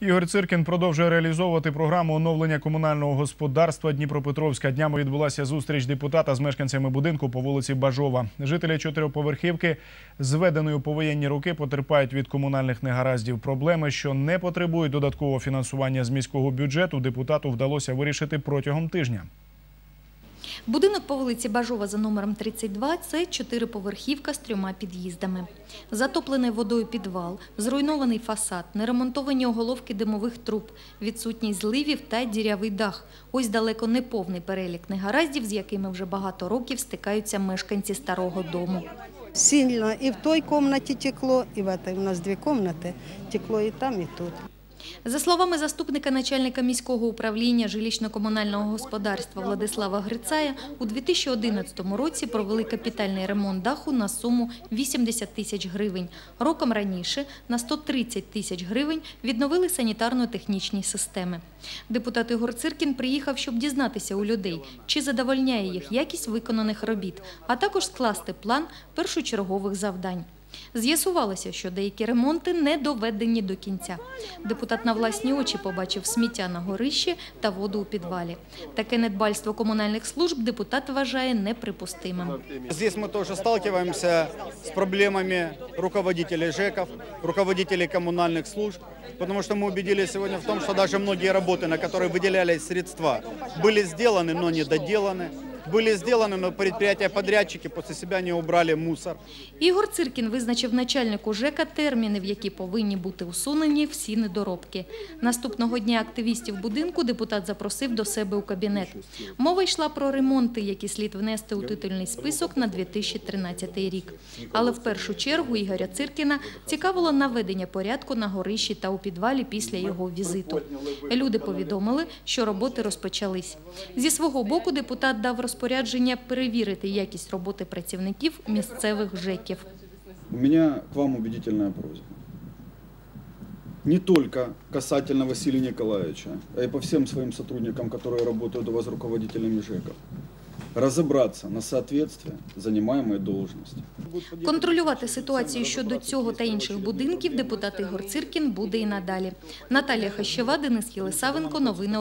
Ігор Циркін продовжує реалізовувати програму оновлення комунального господарства Дніпропетровська. Днями відбулася зустріч депутата з мешканцями будинку по вулиці Бажова. Жителі чотириповерхівки, зведеної повоєнні роки, потерпають від комунальних негараздів. Проблеми, що не потребують додаткового фінансування з міського бюджету, депутату вдалося вирішити протягом тижня. Будинок по вулиці Бажова за номером 32 – це чотириповерхівка з трьома під'їздами. Затоплений водою підвал, зруйнований фасад, неремонтовані оголовки димових труб, відсутність зливів та дірявий дах. Ось далеко не повний перелік негараздів, з якими вже багато років стикаються мешканці старого дому. Сильно и в той комнате текло, и в этой. У нас две комнаты. Текло и там, и тут. За словами заступника начальника міського управління жилищно-комунального господарства Владислава Грицая, у 2011 році провели капітальний ремонт даху на суму 80 тисяч гривень. Роком раніше на 130 тисяч гривень відновили санітарно-технічні системи. Депутат Ігор Циркін приїхав, щоб дізнатися у людей, чи задовольняє їх якість виконаних робіт, а також скласти план першочергових завдань. З'ясувалося, що деякі ремонти не доведені до кінця. Депутат на власні очі побачив сміття на горищі та воду у підвалі. Таке недбальство комунальних служб депутат вважає неприпустимим. Здесь мы тоже сталкиваемся с проблемами руководителей ЖЭКов, руководителей коммунальных служб, потому что мы убедились сегодня в том, что даже многие работы, на которые выделялись средства, были сделаны, но не доделаны. Были сделаны, но предприятия-подрядчики после себя не убрали мусор. Ігор Циркін визначив начальнику ЖЕКа терміни, в які повинні бути усунені всі недоробки. Наступного дня активістів будинку депутат запросив до себе у кабінет. Мова йшла про ремонти, які слід внести у титульний список на 2013 рік. Але в першу чергу Ігоря Циркіна цікавило наведення порядку на горищі та у підвалі після його візиту. Люди повідомили, що роботи розпочались. Зі свого боку депутат дав розпорядження перевірити якість роботи працівників місцевих ЖЕКів. У меня к вам убедительная просьба. Не только касательно Василия Николаевича, а и по всем своим сотрудникам, которые работают у вас руководителями ЖЭКов. Разобраться на соответствие занимаемой должности. Контролювати ситуацію щодо цього та інших будинків депутат Ігор Циркін буде і надалі. Наталія Хащева, Денис Єлисавенко. Новини